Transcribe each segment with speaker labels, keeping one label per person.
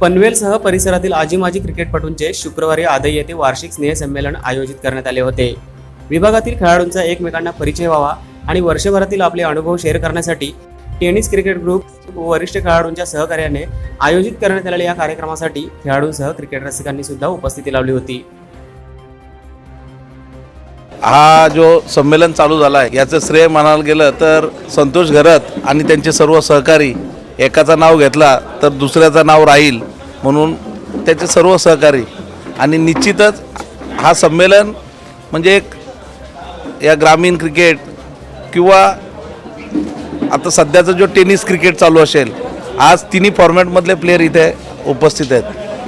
Speaker 1: पनवेलसह परिसरातील आजी माजी क्रिकेटपटूंचे शुक्रवारी आदय येथे वार्षिक स्नेहसंमेलन आयोजित करण्यात आले होते. विभागातील खेळाडूंचा एकमेकांना परिचय व्हावा आणि वर्षभरातील आपले अनुभव शेअर करण्यासाठी टेनिस क्रिकेट ग्रुप वरिष्ठ खेळाडूंच्या सहकार्याने आयोजित करण्यात आलेल्या या कार्यक्रमासाठी खेळाडूंसह क्रिकेट रसिकांनी सुद्धा उपस्थिती लावली होती.
Speaker 2: हा जो संमेलन चालू झाला आहे याचं श्रेय म्हणायला गेलं तर संतोष घरत आणि त्यांचे सर्व सहकारी एकाचं नाव घेतला तर दुसऱ्याचं नाव राहील म्हणून त्याचे सर्व सहकारी. आणि निश्चितच हा संमेलन म्हणजे एक या ग्रामीण क्रिकेट किंवा आता सध्याचं जो टेनिस क्रिकेट चालू असेल आज तिन्ही फॉर्मॅटमधले प्लेयर इथे उपस्थित आहेत.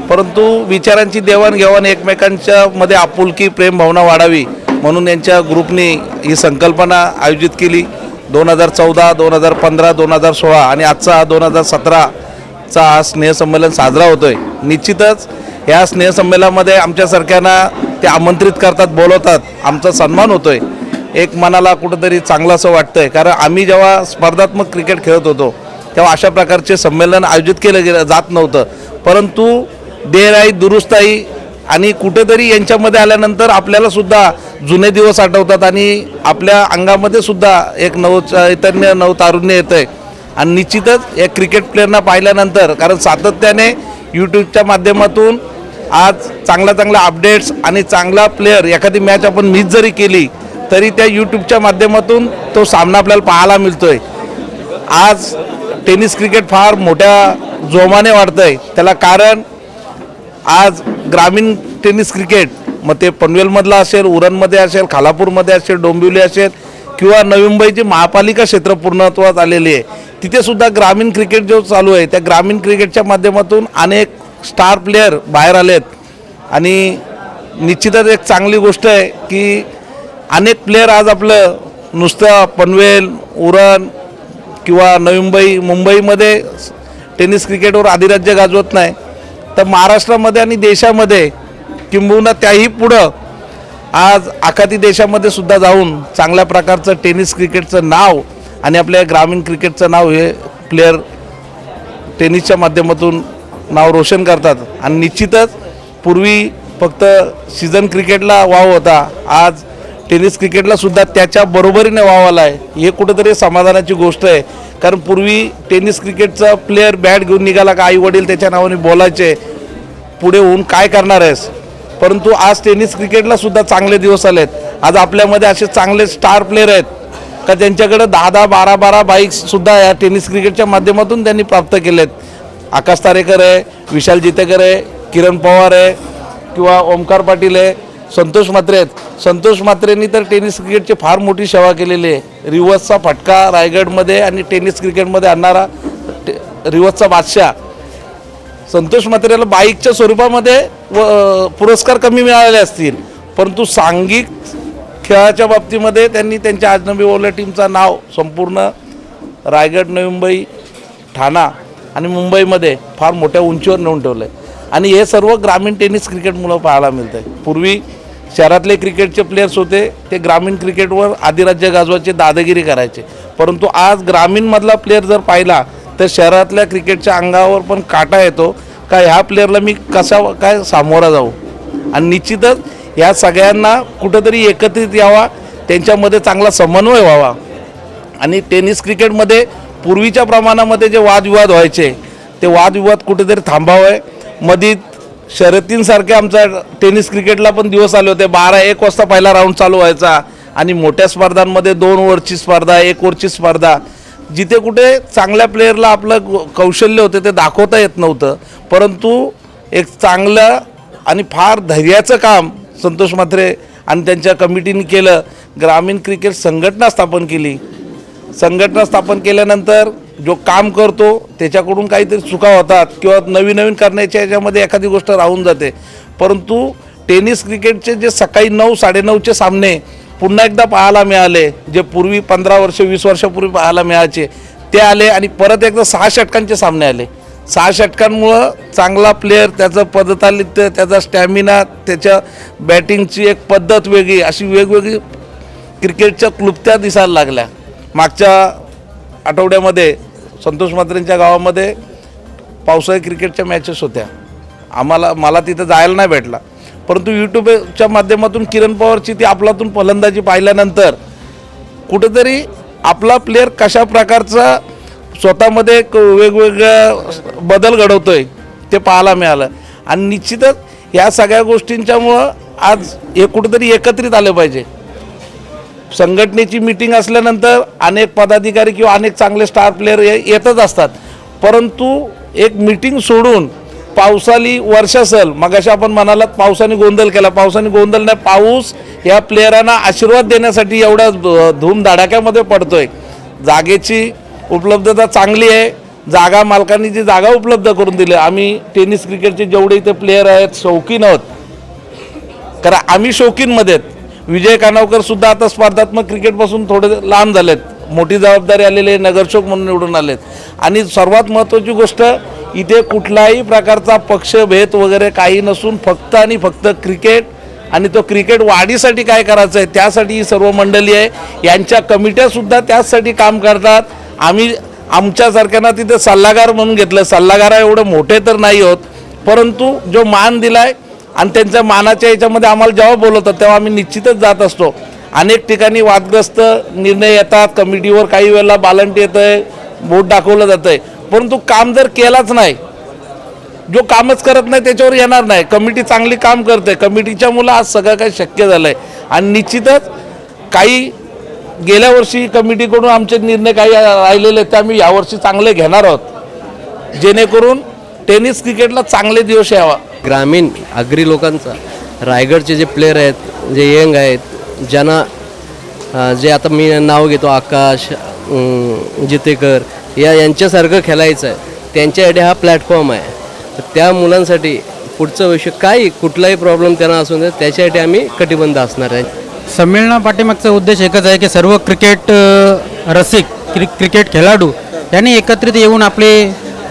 Speaker 2: परंतु विचारांची देवाणघेवाण एकमेकांच्या मध्ये आपुलकी प्रेम भावना वाढावी म्हणून यांच्या ग्रुपने ही संकल्पना आयोजित केली. दोन हजार चौदा दोन हजार पंधरा दोन हजार सोळा आणि आजचा दोन हजार सतराचा हा स्नेहसंमेलन साजरा होतो आहे निश्चितच या स्नेहसंमेलनामध्ये आमच्यासारख्यांना ते आमंत्रित करतात बोलवतात. आमचा सन्मान होतो आहे एक मनाला कुठंतरी चांगलं असं वाटतंय. कारण आम्ही जेव्हा स्पर्धात्मक क्रिकेट खेळत होतो तेव्हा अशा प्रकारचे संमेलन आयोजित केलं गेलं जात नव्हतं. परंतु देराई दुरुस्ताई आणि कुठेतरी यांच्यामध्ये आल्यानंतर आपल्याला सुद्धा जुने दिवस आठवतात आणि आपल्या अंगामध्ये सुद्धा एक नव चैतन्य नव तारुण्य येतं आहे आणि निश्चितच या क्रिकेट प्लेअरना पाहिल्यानंतर कारण सातत्याने यूट्यूबच्या माध्यमातून आज चांगला चांगला अपडेट्स आणि चांगला प्लेअर एखादी मॅच आपण मिस जरी केली तरी त्या यूट्यूबच्या माध्यमातून तो सामना आपल्याला पाहायला मिळतोय. आज टेनिस क्रिकेट फार मोठ्या जोमाने वाढतं आहे त्याला कारण आज ग्रामीण टेनिस क्रिकेट मग ते पनवेलमधला असेल उरणमध्ये असेल खालापूरमध्ये असेल डोंबिवली असेल किंवा नवी मुंबईची महापालिका क्षेत्र पूर्णत्वात आलेली आहे तिथेसुद्धा ग्रामीण क्रिकेट जो चालू आहे त्या ग्रामीण क्रिकेटच्या माध्यमातून अनेक स्टार प्लेयर बाहेर आलेत. आणि निश्चितच एक चांगली गोष्ट आहे की अनेक प्लेयर आज आपलं नुसतं पनवेल उरण किंवा नवी मुंबई मुंबईमध्ये टेनिस क्रिकेटवर अधिराज्य गाजवत नाही. तर महाराष्ट्रामध्ये आणि देशामध्ये किंबहुना त्याही पुढं आज आखाती देशामध्ये सुद्धा जाऊन चांगल्या प्रकारचं टेनिस क्रिकेटचं नाव आणि आपल्या ग्रामीण क्रिकेटचं नाव हे प्लेयर टेनिसच्या माध्यमातून नाव रोशन करतात. आणि निश्चितच पूर्वी फक्त सीझन क्रिकेटला वाव होता. आज टेनिस क्रिकेटला सुद्धा त्याच्या बरोबरीने वाव आला आहे. हे कुठंतरी समाधानाची गोष्ट आहे. कारण पूर्वी टेनिस क्रिकेटचा प्लेअर बॅट घेऊन निघाला का आई वडील त्याच्या नावाने बोलायचे पुढे होऊन काय करणार आहेस? परंतु आज टेनिस क्रिकेटला सुद्धा चांगले दिवस आलेत. आज आपल्यामध्ये असे चांगले स्टार प्लेयर आहेत का त्यांच्याकडे दहा दहा बारा बारा बाईक्स सुद्धा या टेनिस क्रिकेटच्या माध्यमातून त्यांनी प्राप्त केले आहेत आकाश तारेकर आहे विशाल जितेकर आहे किरण पवार आहे किंवा ओमकार पाटील आहे संतोष म्हात्रे आहेत. संतोष म्हात्रेंनी तर टेनिस क्रिकेटची फार मोठी सेवा केलेली आहे. रिवर्सचा फटका रायगडमध्ये आणि टेनिस क्रिकेटमध्ये आणणारा टे रिवर्सचा बादशाह. संतोष म्हात्रेला बाईकच्या स्वरूपामध्ये व पुरस्कार कमी मिळालेले असतील. परंतु सांघिक खेळाच्या बाबतीमध्ये त्यांनी त्यांच्या आजनबी ओवल्या टीमचं नाव संपूर्ण रायगड नवी मुंबई ठाणा आणि मुंबईमध्ये फार मोठ्या उंचीवर नेऊन ठेवलं आहे आणि हे सर्व ग्रामीण टेनिस क्रिकेटमुळं पाहायला मिळतं आहे पूर्वी शहरातले क्रिकेटचे प्लेयर्स होते ते ग्रामीण क्रिकेटवर आदिराज्य गाजवायचे दादागिरी करायचे. परंतु आज ग्रामीणमधला प्लेयर जर पाहिला तर शहरातल्या क्रिकेटच्या अंगावर पण काटा येतो का ह्या प्लेअरला मी कसा काय सामोरा जाऊ? आणि निश्चितच ह्या सगळ्यांना कुठंतरी एकत्रित यावा त्यांच्यामध्ये चांगला समन्वय व्हावा. आणि टेनिस क्रिकेटमध्ये पूर्वीच्या प्रमाणामध्ये जे वादविवाद व्हायचे ते वादविवाद कुठेतरी थांबावे. मधीत शर्यतींसारखे आमचा टेनिस क्रिकेटला पण दिवस आले होते. बारा एक वाजता पहिला राऊंड चालू व्हायचा. आणि मोठ्या स्पर्धांमध्ये दोन ओव्हरची स्पर्धा एक ओव्हरची स्पर्धा. जिथे कुठे चांगल्या प्लेयरला आपलं कौशल्य होते ते दाखवता येत नव्हतं. परंतु एक चांगलं आणि फार धैर्याचं काम संतोष म्हात्रे आणि त्यांच्या कमिटीने केलं. ग्रामीण क्रिकेट संघटना स्थापन केली. संघटना स्थापन केल्यानंतर जो काम करतो त्याच्याकडून काहीतरी चुका होतात किंवा नवीन नवीन करण्याच्या याच्यामध्ये एखादी गोष्ट राहून जाते. परंतु टेनिस क्रिकेटचे जे सकाळी नऊ साडेनऊचे सामने पुन्हा एकदा पाहायला मिळाले जे पूर्वी पंधरा वर्ष वीस वर्षापूर्वी पाहायला मिळायचे ते आले आणि परत एकदा सहा षटकांचे सामने आले. सहा षटकांमुळं चांगला प्लेअर त्याचं पदतालित्य त्याचा स्टॅमिना त्याच्या बॅटिंगची एक पद्धत वेगळी अशी वेगवेगळी क्रिकेटच्या क्लुप्त्या दिसायला लागल्या. मागच्या आठवड्यामध्ये संतोष मात्रेंच्या गावामध्ये पावसाळी क्रिकेटच्या मॅचेस होत्या. आम्हाला मला तिथं जायला नाही भेटला. परंतु यूट्यूबच्या माध्यमातून किरण पवारची ती आपलातून फलंदाजी पाहिल्यानंतर कुठेतरी आपला प्लेअर कशा प्रकारचा स्वतःमध्ये एक वेगवेगळ्या बदल घडवतोय ते पाहायला मिळालं. आणि निश्चितच या सगळ्या गोष्टींच्यामुळं आज हे कुठेतरी एकत्रित आलं पाहिजे. संघटनेची मीटिंग असल्यानंतर अनेक पदाधिकारी किंवा अनेक चांगले स्टार प्लेअर येतच असतात. परंतु एक मीटिंग सोडून पावसाली वर्षासल मगाशी आपण म्हणालात पावसाने गोंधळ केला. पावसाने गोंधळ नाही पाऊस या प्लेयरांना आशीर्वाद देण्यासाठी एवढ्या धूमधडाक्यामध्ये पडतोय. जागेची उपलब्धता चांगली आहे. जागा मालकांनी जी जागा उपलब्ध करून दिली. आम्ही टेनिस क्रिकेटचे जेवढे इथे प्लेयर आहेत शौकीन आहोत. कारण आम्ही शौकीनमध्ये आहेत विजय कानावकर सुद्धा आता स्पर्धात्मक क्रिकेटपासून थोडे लांब झालेत. मोठी जबाबदारी आलेली आहे नगरसेवक म्हणून निवडून आलेत. आणि सर्वात महत्त्वाची गोष्ट इथे कुठलाही प्रकारचा पक्षभेद वगैरे काही नसून फक्त आणि फक्त क्रिकेट आणि तो क्रिकेट वाढीसाठी काय करायचं आहे त्यासाठी ही सर्व मंडळी आहे. यांच्या कमिट्यासुद्धा त्याचसाठी काम करतात. आम्ही आमच्यासारख्यांना तिथे सल्लागार म्हणून घेतलं. सल्लागार एवढं मोठे तर नाही होत परंतु जो मान दिला आहे आणि त्यांच्या मानाच्या याच्यामध्ये आम्हाला जेव्हा बोलवतात तेव्हा आम्ही निश्चितच जात असतो. अनेक ठिकाणी वादग्रस्त निर्णय येतात कमिटीवर काही वेळेला बालंट येतं आहे बोट दाखवलं जातं आहे परंतु काम जर केलाच नाही जो कामच करत नाही त्याच्यावर येणार नाही. कमिटी चांगली काम करते. कमिटीच्या मुलं आज सगळं काही शक्य झालं आहे आणि निश्चितच काही गेल्या वर्षी कमिटीकडून आमचे निर्णय काही राहिलेले आहेत ते आम्ही यावर्षी चांगले घेणार आहोत. जेणेकरून टेनिस क्रिकेटला चांगले दिवस यावा.
Speaker 3: ग्रामीण आगरी लोकांचा रायगडचे जे प्लेयर आहेत जे यंग आहेत ज्यांना जे आता मी नाव घेतो आकाश जितेकर या यांच्यासारखं खेळायचं आहे त्यांच्यासाठी हा प्लॅटफॉर्म आहे. तर त्या मुलांसाठी पुढचं भविष्य काही कुठलाही प्रॉब्लेम त्यांना असून दे त्याच्यासाठी आम्ही कटिबंध असणार आहे.
Speaker 4: संमेलना पाठीमागचा उद्देश एकच आहे की सर्व क्रिकेट रसिक क्रि क्रिकेट खेळाडू यांनी एकत्रित येऊन आपले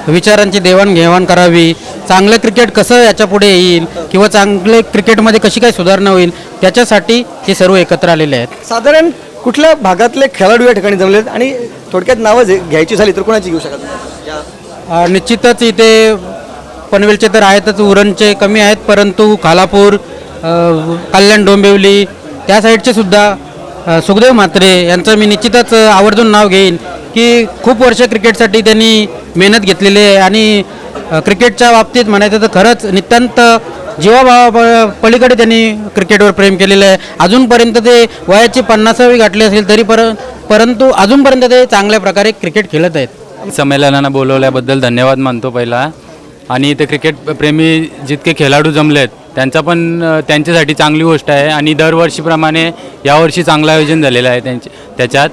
Speaker 4: विचारांची देवाणघेवाण करावी. चांगलं क्रिकेट कसं याच्यापुढे येईल किंवा चांगले क्रिकेटमध्ये कशी काय सुधारणा होईल त्याच्यासाठी हे सर्व एकत्र आलेले आहेत.
Speaker 5: साधारण कुठल्या भागातले खेळाडू या ठिकाणी जमले आहेत आणि थोडक्यात नावं जे- घ्यायची झाली तर कोणाची घेऊ शकत
Speaker 4: अ, निश्चितच इथे पनवेलचे तर आहेतच उरणचे कमी आहेत परंतु खालापूर अ, कल्याण डोंबिवली त्या साईडचे सुद्धा अ, सुखदेव म्हात्रे यांचं मी निश्चितच अ, आवर्जून नाव घेईन. की खूप वर्ष क्रिकेटसाठी त्यांनी मेहनत घेतलेली आहे आणि क्रिकेटच्या बाबतीत म्हणायचं तर खरंच नितांत जीवाभावा पलीकडे त्यांनी क्रिकेटवर प्रेम केलेलं आहे. अजूनपर्यंत ते वयाची पन्नासावी गाठली असेल तरी पर परंतु अजूनपर्यंत ते चांगल्या प्रकारे क्रिकेट खेळत आहेत.
Speaker 6: संमेलनानं बोलवल्याबद्दल धन्यवाद मानतो पहिला. आणि ते क्रिकेट प्रेमी जितके खेळाडू जमले आहेत त्यांचा पण त्यांच्यासाठी चांगली गोष्ट आहे. आणि दरवर्षीप्रमाणे यावर्षी चांगलं आयोजन झालेलं आहे त्यांचे त्याच्यात.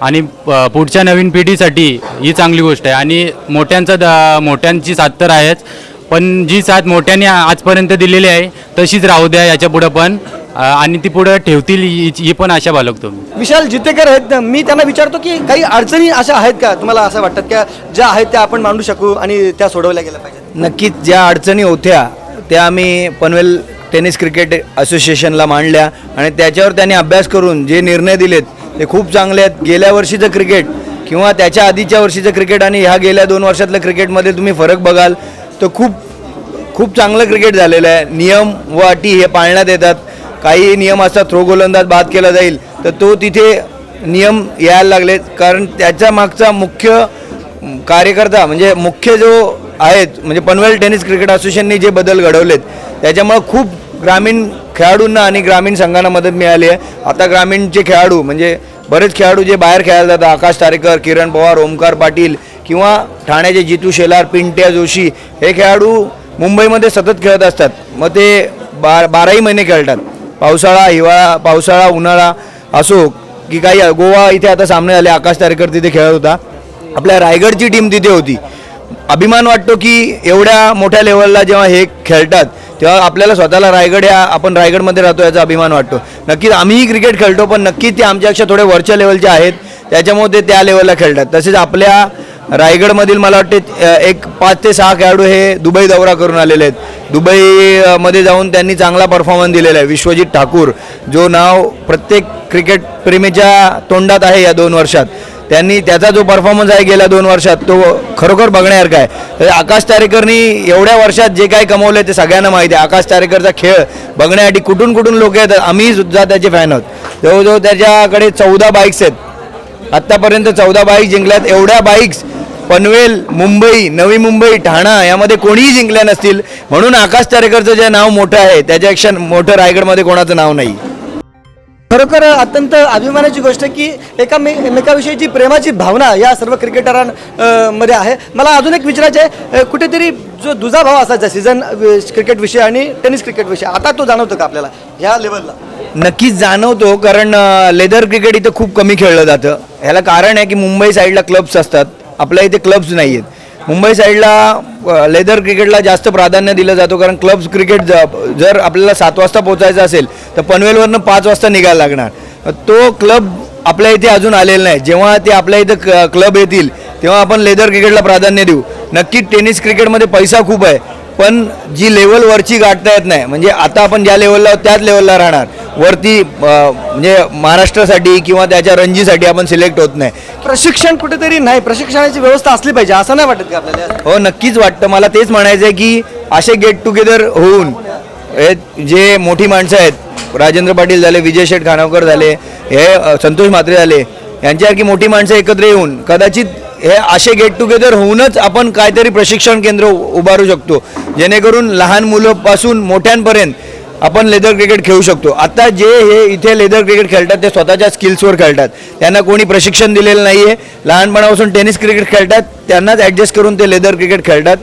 Speaker 6: आणि पुढच्या नवीन पिढीसाठी ही चांगली गोष्ट आहे. आणि मोठ्यांचा द मोठ्यांची साथ तर आहेच पण जी साथ मोठ्यांनी आजपर्यंत दिलेली आहे तशीच राहू द्या याच्या पुढं पण आणि ती पुढं ठेवतील ही ही पण आशा बाळगतो
Speaker 5: विशाल जितेकर आहेत मी त्यांना विचारतो की काही अडचणी अशा आहेत का? तुम्हाला असं वाटतात का ज्या आहेत त्या आपण मांडू शकू आणि त्या सोडवल्या गेल्या पाहिजेत?
Speaker 7: नक्कीच ज्या अडचणी होत्या त्या आम्ही पनवेल टेनिस क्रिकेट असोसिएशनला मांडल्या आणि त्याच्यावर त्यांनी अभ्यास करून जे निर्णय दिलेत ते खूप चांगले आहेत. गेल्या वर्षीचं क्रिकेट किंवा त्याच्या आधीच्या वर्षीचं क्रिकेट आणि ह्या गेल्या दोन वर्षातल्या क्रिकेटमध्ये तुम्ही फरक बघाल तर खूप खूप चांगलं क्रिकेट झालेलं आहे. नियम व अटी हे पाळण्यात येतात. काही नियम असतात थ्रो गोलंदाज बाद केला जाईल तर तो तिथे नियम यायला लागलेत. कारण त्याच्या मागचा मुख्य कार्यकर्ता म्हणजे मुख्य जो आहेत म्हणजे पनवेल टेनिस क्रिकेट असोसिएशनने जे बदल घडवलेत त्याच्यामुळं खूप ग्रामीण खेळाडूंना आणि ग्रामीण संघांना मदत मिळाली आहे. आता ग्रामीणचे खेळाडू म्हणजे बरेच खेळाडू जे बाहेर खेळायला जातात आकाश तारेकर किरण पवार ओमकार पाटील किंवा ठाण्याचे जितू शेलार पिंट्या जोशी हे खेळाडू मुंबईमध्ये सतत खेळत असतात. मग ते बा बाराही महिने खेळतात. पावसाळा हिवाळा पावसाळा उन्हाळा असो की काही गोवा इथे आता सामने आले आकाश तारेकर तिथे खेळत होता. आपल्या रायगडची टीम तिथे होती. अभिमान वाटतो की एवढ्या मोठ्या लेवलला जेव्हा हे खेळतात तेव्हा आपल्याला स्वतःला रायगड या आपण रायगडमध्ये राहतो याचा अभिमान वाटतो. नक्कीच आम्हीही क्रिकेट खेळतो पण नक्कीच ते आमच्यापेक्षा थोडे वरच्या लेवलचे आहेत. त्याच्यामुळे ते त्या लेवलला खेळतात. तसेच आपल्या रायगडमधील मला वाटते एक पाच ते सहा खेळाडू हे दुबई दौरा करून आलेले आहेत. दुबईमध्ये जाऊन त्यांनी चांगला परफॉर्मन्स दिलेला आहे. विश्वजित ठाकूर जो नाव प्रत्येक क्रिकेट प्रेमीच्या तोंडात आहे या दोन वर्षात. त्यांनी त्याचा जो परफॉर्मन्स आहे गेल्या दोन वर्षात तो खरोखर बघण्यासारखा आहे. तर आकाश तारेकरनी एवढ्या वर्षात जे काही कमवलं ते सगळ्यांना माहिती आहे. आकाश तारेकरचा खेळ बघण्यासाठी कुठून कुठून लोक येतात आम्ही सुद्धा त्याचे फॅन आहोत. जवळजवळ त्याच्याकडे चौदा बाईक्स आहेत. आत्तापर्यंत चौदा बाईक जिंकल्यात. एवढ्या बाईक्स पनवेल मुंबई नवी मुंबई ठाणा यामध्ये कोणीही जिंकल्या नसतील. म्हणून आकाश तारेकरचं जे नाव मोठं आहे त्याच्यापेक्षा मोठं रायगडमध्ये कोणाचं नाव नाही.
Speaker 5: खरोखर अत्यंत अभिमानाची गोष्ट आहे की एका मे एकमेकाविषयीची प्रेमाची भावना या सर्व क्रिकेटरांमध्ये आहे. मला अजून एक विचारायचं आहे कुठेतरी जो दुजा भाव असायचा सीझन क्रिकेट विषय आणि टेनिस क्रिकेट विषय आता तो जाणवतो का आपल्याला ह्या लेवलला
Speaker 7: नक्कीच जाणवतो कारण लेदर क्रिकेट इथं खूप कमी खेळलं जातं. ह्याला कारण आहे की मुंबई साईडला क्लब्स असतात आपल्या इथे क्लब्स नाही आहेत मुंबई साईडला लेदर क्रिकेटला जास्त प्राधान्य दिलं जातो कारण क्लब्स क्रिकेट ज- जर आपल्याला सात वाजता पोचायचं असेल तर पनवेलवरनं पाच वाजता निघायला लागणार. तो क्लब आपल्या इथे अजून आलेला नाही. जेव्हा ते आपल्या इथं क्लब येतील तेव्हा आपण लेदर क्रिकेटला प्राधान्य देऊ. नक्की टेनिस क्रिकेटमध्ये पैसा खूप आहे. पण जी लेवल वरची गाठता येत नाही म्हणजे आता आपण ज्या लेवलला त्याच लेवलला राहणार. वरती म्हणजे महाराष्ट्रासाठी किंवा त्याच्या रणजीसाठी आपण सिलेक्ट होत नाही.
Speaker 5: प्रशिक्षण कुठेतरी नाही प्रशिक्षणाची व्यवस्था असली पाहिजे असं नाही वाटत का आपल्याला?
Speaker 7: हो नक्कीच वाटतं. मला तेच म्हणायचं आहे की असे गेट टुगेदर होऊन हे जे मोठी माणसं आहेत राजेंद्र पाटील झाले विजय शेठ खानावकर झाले हे संतोष म्हात्रे झाले यांच्यासारखी मोठी माणसं एकत्र येऊन कदाचित हे असे गेट टुगेदर होऊनच आपण काहीतरी प्रशिक्षण केंद्र उभारू शकतो. जेणेकरून लहान मुलंपासून मोठ्यांपर्यंत आपण लेदर क्रिकेट खेळू शकतो. आता जे हे इथे लेदर क्रिकेट खेळतात ते स्वतःच्या स्किल्सवर खेळतात. त्यांना कोणी प्रशिक्षण दिलेलं नाही आहे लहानपणापासून टेनिस क्रिकेट खेळतात त्यांनाच ॲडजस्ट करून ते लेदर क्रिकेट खेळतात.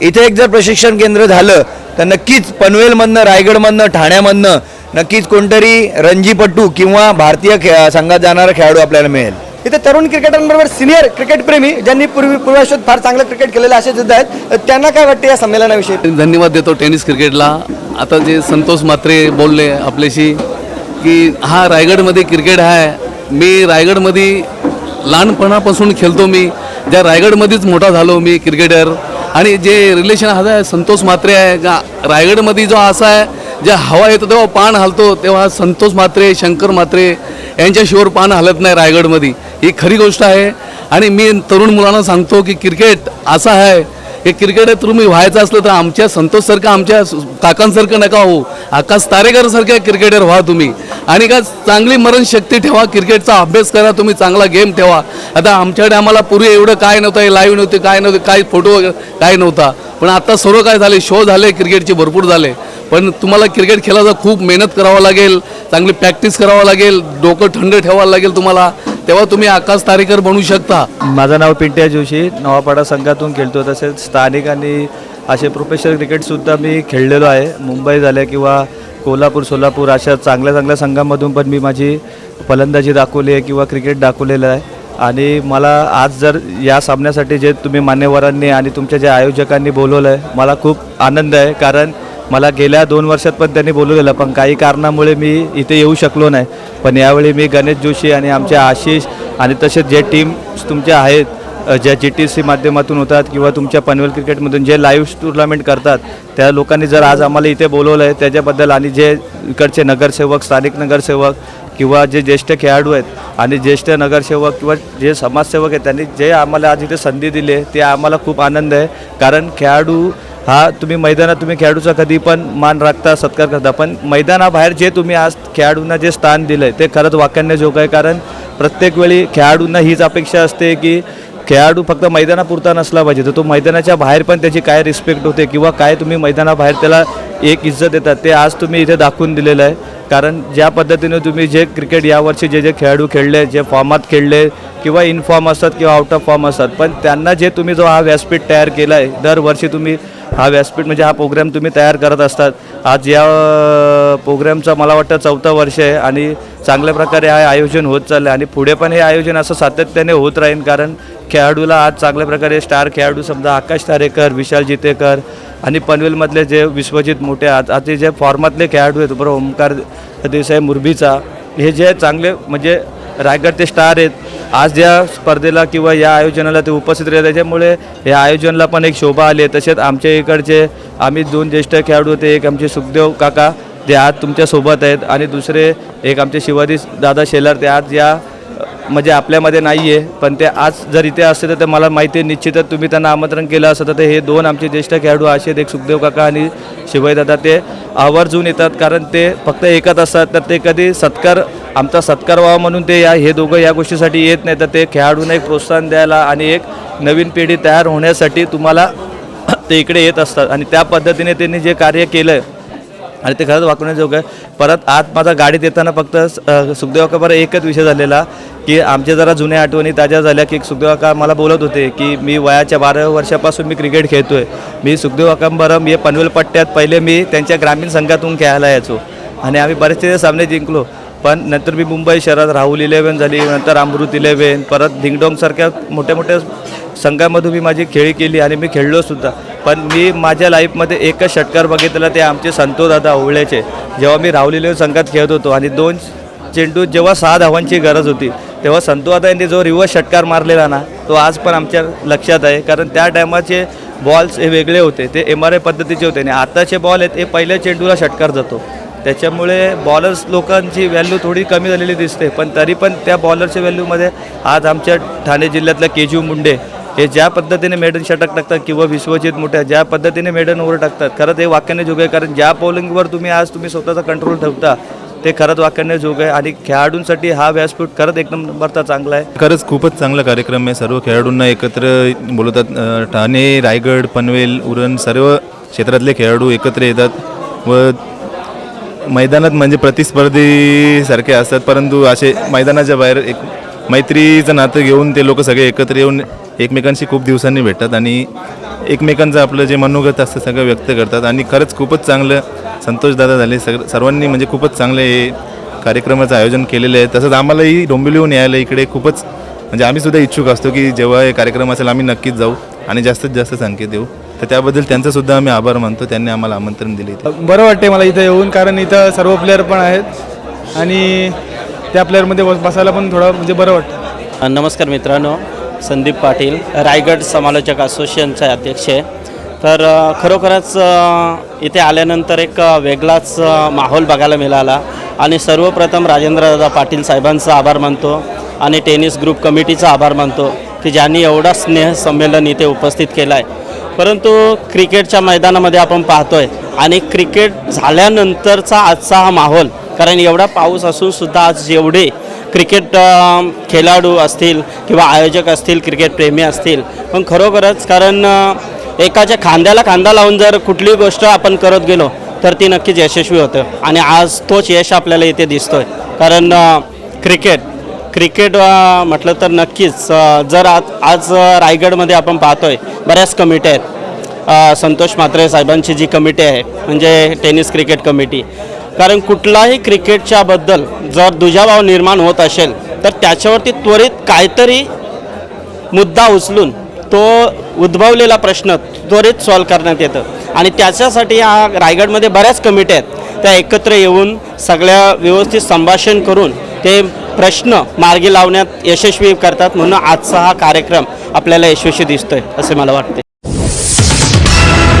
Speaker 7: इथे एक जर प्रशिक्षण केंद्र झालं तर नक्कीच पनवेलमधनं रायगडमधनं ठाण्यामधनं नक्कीच कोणतरी रणजीपट्टू किंवा भारतीय खे संघात जाणारा खेळाडू आपल्याला मिळेल.
Speaker 5: इथे तरुण क्रिकेटरांबरोबर सिनियर क्रिकेट प्रेमी ज्यांनी पूर्वी पूर्वाश्वात फार चांगलं क्रिकेट केलेलं असे सुद्धा आहेत. त्यांना काय वाटतं या संमेलनाविषयी?
Speaker 8: धन्यवाद देतो टेनिस क्रिकेटला. आता जे संतोष मात्रे बोलले आपल्याशी की हा रायगडमध्ये क्रिकेट आहे. मी रायगडमध्ये लहानपणापासून खेळतो मी. ज्या रायगडमध्येच मोठा झालो मी क्रिकेटर. आणि जे रिलेशन हा संतोष मात्रे आहे का रायगडमध्ये जो असा आहे जे हवा येतो तेव्हा पान हलतो तेव्हा संतोष मात्रे शंकर मात्रे यांच्याशिवाय पान हलत नाही रायगडमध्ये. ही खरी गोष्ट आहे. आणि मी तरुण मुलांना सांगतो की क्रिकेट असा आहे. हे क्रिकेट तुम्ही व्हायचं असलं तर आमच्या संतोषसारखं आमच्या काकांसारखं नका हो आकाश तारेकरसारख्या क्रिकेटर व्हा तुम्ही. आणि का चांगली मरणशक्ती ठेवा क्रिकेटचा अभ्यास करा तुम्ही चांगला गेम ठेवा. आता आमच्याकडे आम्हाला पूर्वी एवढं काय नव्हतं हे लाईव्ह नव्हते काय नव्हते काय फोटो वगैरे काय नव्हता. पण आता सर्व काय झाले शो झाले क्रिकेटचे भरपूर झाले. पण तुम्हाला क्रिकेट खेळायचं खूप मेहनत करावं लागेल चांगली प्रॅक्टिस करावं लागेल डोकं थंड ठेवावं लागेल तुम्हाला. तेव्हा तुम्ही आकाश तारेकर बनू शकता.
Speaker 9: माझं नाव पिंट्या जोशी नवापाडा संघातून खेळतो. तसेच स्थानिक आणि असे प्रोफेशनल क्रिकेटसुद्धा मी खेळलेलो आहे. मुंबई झाल्या किंवा कोल्हापूर सोलापूर अशा चांगल्या चांगल्या संघामधून पण मी माझी फलंदाजी दाखवली आहे किंवा क्रिकेट दाखवलेलं आहे. आणि मला आज जर या सामन्यासाठी जे तुम्ही मान्यवरांनी आणि तुमच्या ज्या आयोजकांनी बोलवलं आहे मला खूप आनंद आहे. कारण मला गेल्या दोन वर्षात पण त्यांनी बोलवलेलं पण काही कारणामुळे मी इथे येऊ शकलो नाही. पण यावेळी मी गणेश जोशी आणि आमचे आशिष आणि तसेच जे टीम्स तुमच्या आहेत ज्या जी टी सी माध्यमातून होतात किंवा तुमच्या पनवेल क्रिकेटमधून जे लाईव्ह टुर्नामेंट करतात त्या लोकांनी जर आज आम्हाला इथे बोलवलं आहे त्याच्याबद्दल आणि जे इकडचे नगरसेवक स्थानिक नगरसेवक किंवा जे ज्येष्ठ खेळाडू आहेत आणि ज्येष्ठ नगरसेवक किंवा जे समाजसेवक आहेत त्यांनी जे आम्हाला आज इथे संधी दिली आहे ते आम्हाला खूप आनंद आहे. कारण खेळाडू हा तुम्ही मैदानात तुम्ही खेळाडूचा कधी पण मान राखता सत्कार करता पण मैदानाबाहेर जे तुम्ही आज खेळाडूंना जे स्थान दिलं आहे ते खरंच वाखाणण्याजोगं आहे कारण प्रत्येक वेळी खेळाडूंना हीच अपेक्षा असते की खेळाडू फक्त मैदानापुरता नसला पाहिजे तर तो मैदानाच्या बाहेर पण त्याची काय रिस्पेक्ट होते किंवा काय तुम्ही मैदानाबाहेर त्याला एक इज्जत देतात ते आज तुम्ही इथे दाखवून दिलेलं आहे. कारण ज्या पद्धतीने तुम्ही जे क्रिकेट यावर्षी जे जे खेळाडू खेळले जे फॉर्मात खेळले किंवा इन फॉर्म असतात किंवा आउट ऑफ फॉर्म असतात पण त्यांना जे तुम्ही जो हा व्यासपीठ तयार केला आहे दरवर्षी तुम्ही हा व्यासपीठ म्हणजे हा प्रोग्राम तुम्ही तयार करत असतात. आज या प्रोग्रामचा मला वाटतं चौथं वर्ष आहे आणि चांगल्या प्रकारे हा आयोजन होत चाललं आहे आणि पुढे पण हे आयोजन असं सातत्याने होत राहील कारण खेळाडूला आज चांगल्या प्रकारे स्टार खेळाडू समजा आकाश तारेकर विशाल जितेकर आणि पनवेलमधले जे विश्वजित मोठे आज आता जे फॉर्मातले खेळाडू आहेत बरोबर ओमकार देसाई मुरबीचा हे जे चांगले म्हणजे रायगडचे स्टार आहेत. आज या स्पर्धेला किंवा या आयोजनाला ते उपस्थित राहिले. त्याच्यामुळे या आयोजनाला पण एक शोभा आली आहे. तसेच आमच्या इकडचे आम्ही दोन ज्येष्ठ खेळाडू होते. एक आमचे सुखदेव काका ते आज तुमच्यासोबत आहेत. आणि दुसरे एक आमचे शिवाजी दादा शेलार ते आज या म्हणजे आपल्यामध्ये नाही आहे पण ते आज जर इथे असते तर ते मला माहिती आहे. निश्चितच तुम्ही त्यांना आमंत्रण केलं असतं. तर ते हे दोन आमचे ज्येष्ठ खेळाडू असे एक सुखदेव काका आणि शिवाईदादा ते आवर्जून येतात. कारण ते फक्त एकच असतात. तर ते कधी सत्कार आमचा सत्कार व्हावा म्हणून ते या हे दोघं या गोष्टीसाठी येत नाही तर ते खेळाडूंना एक प्रोत्साहन द्यायला आणि एक नवीन पिढी तयार होण्यासाठी तुम्हाला ते इकडे येत असतात. आणि त्या पद्धतीने त्यांनी जे कार्य केलं आहे आणि ते खरंच वाकवण्याजोगं आहे. परत आज माझा गाडीत येताना फक्त अ, सुखदेव एकच विषय झालेला की आमच्या जरा जुन्या आठवणी ताज्या झाल्या की सुखदेवाका मला बोलत होते की मी वयाच्या बारा वर्षापासून मी क्रिकेट खेळतो आहे मी सुखदेव हे पनवेल पट्ट्यात पहिले मी त्यांच्या ग्रामीण संघातून खेळायला यायचो. आणि आम्ही बरेचसे सामने जिंकलो. पण नंतर मी मुंबई शहरात राहुल इलेव्हन झाली नंतर अमृत इलेवन परत धिंगडोंगसारख्या मोठ्या मोठ्या संघामधून मी माझी खेळी केली आणि मी खेळलो सुद्धा. पण मी माझ्या लाईफमध्ये एकच षटकार बघितला ते आमचे संतोदादा ओवळ्याचे जेव्हा मी राहुल इलेव्हन संघात खेळत होतो आणि दोन चेंडू जेव्हा सहा धावांची गरज होती तेव्हा संतोदादा यांनी जो रिवर्स षटकार मारलेला ना तो आज पण आमच्या लक्षात आहे. कारण त्या टायमाचे बॉल्स हे वेगळे होते ते एम आर आय पद्धतीचे होते आणि आताचे बॉल आहेत हे पहिल्या चेंडूला षटकार जातो. त्याच्यामुळे बॉलर्स लोकांची व्हॅल्यू थोडी कमी झालेली दिसते. पण तरी पण त्या बॉलरच्या व्हॅल्यूमध्ये आज आमच्या ठाणे जिल्ह्यातल्या केजू मुंडे हे ज्या पद्धतीने मेडन षटक टाकतात किंवा विश्वजित मोठ्या ज्या पद्धतीने मेडन ओव्हर टाकतात खरं ते वाक्याने जोग आहे. कारण ज्या बॉलिंगवर तुम्ही आज तुम्ही स्वतःचा कंट्रोल ठेवता ते खरंच वाक्याने जोग आहे. आणि खेळाडूंसाठी हा व्यासपीठ खरंच एक नंबरचा चांगला आहे.
Speaker 10: खरंच खूपच चांगला कार्यक्रम आहे. सर्व खेळाडूंना एकत्र बोलवतात. ठाणे रायगड पनवेल उरण सर्व क्षेत्रातले खेळाडू एकत्र येतात व मैदानात म्हणजे प्रतिस्पर्धीसारखे असतात परंतु असे मैदानाच्या बाहेर एक मैत्रीचं नातं घेऊन ते लोक सगळे एकत्र येऊन एकमेकांशी खूप दिवसांनी भेटतात आणि एकमेकांचं आपलं जे मनोगत असतं सगळं व्यक्त करतात. आणि खरंच खूपच चांगलं संतोषदादा झाले. सग सर्वांनी म्हणजे खूपच चांगले हे कार्यक्रमाचं आयोजन केलेलं आहे. तसंच आम्हालाही डोंबिवलीहून यायला इकडे खूपच म्हणजे आम्हीसुद्धा इच्छुक असतो की जेव्हा हे कार्यक्रम असेल आम्ही नक्कीच जाऊ आणि जास्तीत जास्त संकेत देऊ. तर त्याबद्दल त्यांचा सुद्धा आम्ही आभार मानतो. त्यांनी आम्हाला आमंत्रण दिले
Speaker 9: बरं वाटते मला इथं येऊन कारण इथं सर्व प्लेअर पण आहेत आणि त्या प्लेअरमध्ये बस बसायला पण थोडं म्हणजे बरं वाटतं.
Speaker 11: नमस्कार मित्रांनो संदीप पाटील रायगड समालोचक असोसिएशनचे अध्यक्ष आहे. तर खरोखरच इथे आल्यानंतर एक वेगळाच माहोल बघायला मिळाला. आणि सर्वप्रथम राजेंद्रदादा पाटील साहेबांचा आभार मानतो आणि टेनिस ग्रुप कमिटीचा आभार मानतो की ज्यांनी एवढा स्नेह संमेलन इथे उपस्थित केलं आहे परंतु क्रिकेटच्या मैदानामध्ये आपण पाहतोय आणि क्रिकेट झाल्यानंतरचा आजचा हा माहोल कारण एवढा पाऊस असून सुद्धा आज जेवढे क्रिकेट खेळाडू असतील किंवा आयोजक असतील क्रिकेट प्रेमी असतील पण खरोखरच कारण एकाच्या खांद्याला खांदा लावून जर कुठलीही गोष्ट आपण करत गेलो तर ती नक्कीच यशस्वी होतं. आणि आज तोच यश आपल्याला इथे दिसतोय. कारण क्रिकेट क्रिकेट म्हटलं तर नक्कीच जर आज आज रायगडमध्ये आपण पाहतोय बऱ्याच कमिट्या आहेत. संतोष म्हात्रे साहेबांची जी कमिटी आहे म्हणजे टेनिस क्रिकेट कमिटी. कारण कुठलाही क्रिकेटच्याबद्दल जर दुजाभाव निर्माण होत असेल तर त्याच्यावरती त्वरित काहीतरी मुद्दा उचलून तो उद्भवलेला प्रश्न त्वरित सॉल्व करण्यात येतं. आणि त्याच्यासाठी या रायगडमध्ये बऱ्याच कमिट्या आहेत. त्या एकत्र येऊन सगळ्या व्यवस्थित संभाषण करून ते प्रश्न मार्गी लावण्यात यशस्वी करतात म्हणून आजचा हा कार्यक्रम आपल्याला यशस्वी दिसतोय असे मला वाटते